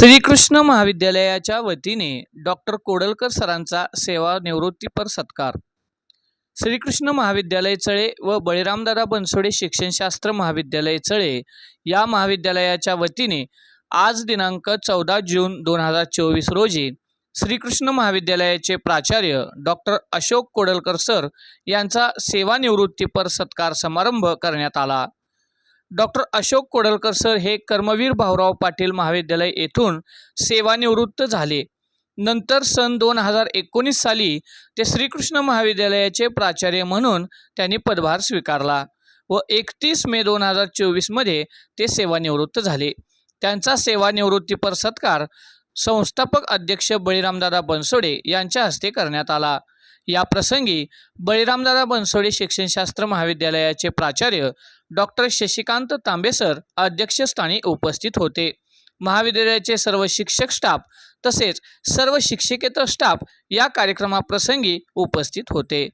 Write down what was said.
श्रीकृष्ण महाविद्यालयाच्या वतीने डॉक्टर कोडलकर सरांचा सेवा निवृत्तीपर सत्कार. श्रीकृष्ण महाविद्यालय चळे व बळीरामदादा बनसोडे शिक्षणशास्त्र महाविद्यालय चळे या महाविद्यालयाच्या वतीने आज दिनांक चौदा जून दोन हजार चोवीस रोजी श्रीकृष्ण महाविद्यालयाचे प्राचार्य डॉक्टर अशोक कोडलकर सर यांचा सेवानिवृत्तीपर सत्कार समारंभ करण्यात आला. डॉक्टर अशोक कोडलकर सर हे कर्मवीर भाऊराव पाटील महाविद्यालय येथून सेवानिवृत्त झाले. नंतर सन दोन हजार एकोणीस साली ते श्रीकृष्ण महाविद्यालयाचे प्राचार्य म्हणून त्यांनी पदभार स्वीकारला व एकतीस मे दोन हजार चोवीसमध्ये ते सेवानिवृत्त झाले. त्यांचा सेवानिवृत्तीपर सत्कार संस्थापक अध्यक्ष बळीरामदादा बनसोडे यांच्या हस्ते करण्यात आला. या प्रसंगी बळीरामदादा बनसोडे शिक्षणशास्त्र महाविद्यालयाचे प्राचार्य डॉक्टर शशिकांत तांबेसर अध्यक्षस्थानी उपस्थित होते. महाविद्यालयाचे सर्व शिक्षक स्टाफ तसेच सर्व शिक्षकेतर स्टाफ या कार्यक्रमाप्रसंगी उपस्थित होते.